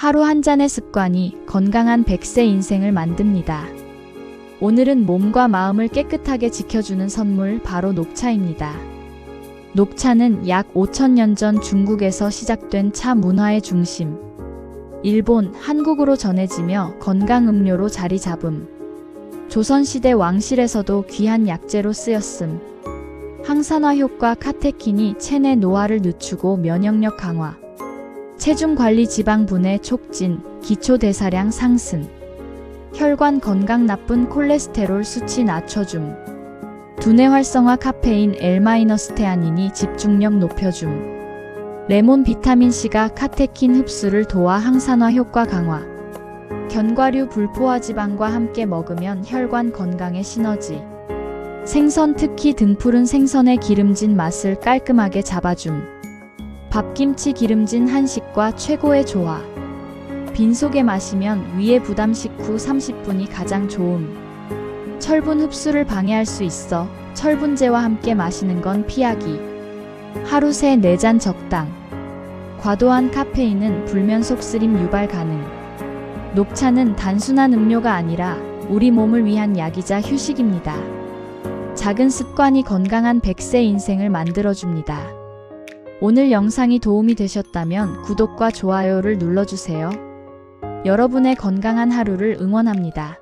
하루 한 잔의 습관이 건강한 100세 인생을 만듭니다. 오늘은 몸과 마음을 깨끗하게 지켜주는 선물 바로 녹차입니다. 녹차는 약 5천년 전 중국에서 시작된 차 문화의 중심. 일본, 한국으로 전해지며 건강 음료로 자리 잡음. 조선시대 왕실에서도 귀한 약재로 쓰였음. 항산화 효과 카테킨이 체내 노화를 늦추고 면역력 강화. 체중 관리 지방 분해 촉진, 기초 대사량 상승. 혈관 건강 나쁜 콜레스테롤 수치 낮춰줌. 두뇌 활성화 카페인 L-스테아닌이 집중력 높여줌. 레몬 비타민C가 카테킨 흡수를 도와 항산화 효과 강화. 견과류 불포화 지방과 함께 먹으면 혈관 건강에 시너지. 생선 특히 등푸른 생선의 기름진 맛을 깔끔하게 잡아줌. 밥김치 기름진 한식과 최고의 조화. 빈속에 마시면 위에 부담 식후 30분이 가장 좋음. 철분 흡수를 방해할 수 있어 철분제와 함께 마시는 건 피하기. 하루 새 4잔 적당. 과도한 카페인은 불면 속쓰림 유발 가능. 녹차는 단순한 음료가 아니라 우리 몸을 위한 약이자 휴식입니다. 작은 습관이 건강한 100세 인생을 만들어줍니다. 오늘 영상이 도움이 되셨다면 구독과 좋아요를 눌러주세요. 여러분의 건강한 하루를 응원합니다.